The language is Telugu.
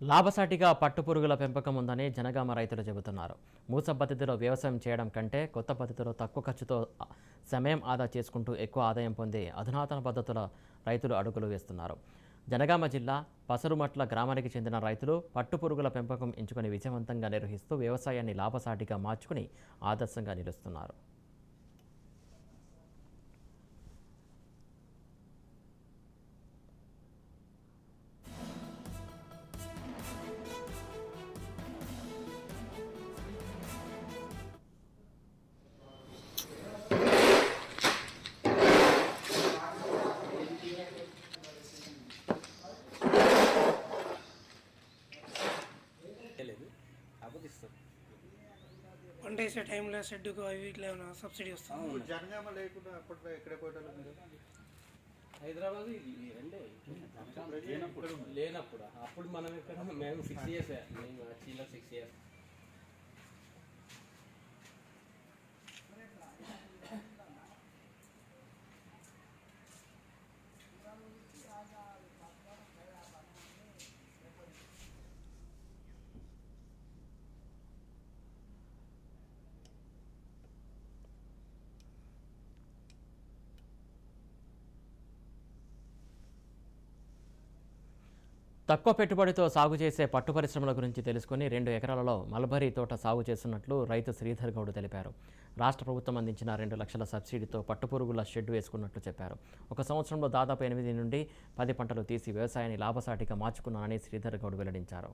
లాభసాటిగా పట్టుపురుగుల పెంపకం ఉందని జనగామ రైతులు చెబుతున్నారు. మూస పద్ధతిలో వ్యవసాయం చేయడం కంటే కొత్త పద్ధతిలో తక్కువ ఖర్చుతో సమయం ఆదా చేసుకుంటూ ఎక్కువ ఆదాయం పొందే అధునాతన పద్ధతుల రైతులు అడుగులు వేస్తున్నారు. జనగామ జిల్లా పసరుమట్ల గ్రామానికి చెందిన రైతులు పట్టుపురుగుల పెంపకం ఎంచుకుని విజయవంతంగా నిర్వహిస్తూ వ్యవసాయాన్ని లాభసాటిగా మార్చుకుని ఆదర్శంగా నిలుస్తున్నారు. వేసే టైంలో షెడ్డుకు అవి ఇట్లా ఏమైనా సబ్సిడీ వస్తుంది? జనగామ లేకుండా అప్పట్లో ఎక్కడే పోయేటోళ్ళు మీరు హైదరాబాద్ ఇది రెండే లేనప్పుడు. లేనప్పుడు. అప్పుడు మనం ఇక్కడ మేము సిక్స్ ఇయర్స్ మేము చీలో సిక్స్ ఇయర్స్ తక్కువ పెట్టుబడితో సాగు చేసే పట్టు పరిశ్రమల గురించి తెలుసుకుని రెండు ఎకరాలలో మల్బరీ తోట సాగు చేస్తున్నట్లు రైతు శ్రీధర్ గౌడ్ తెలిపారు. రాష్ట్ర ప్రభుత్వం అందించిన రెండు లక్షల సబ్సిడీతో పట్టుపురుగుల షెడ్ వేసుకున్నట్లు చెప్పారు. ఒక సంవత్సరంలో దాదాపు ఎనిమిది నుండి పది పంటలు తీసి వ్యవసాయాన్ని లాభసాటిగా మార్చుకున్నానని శ్రీధర్ గౌడ్ వెల్లడించారు.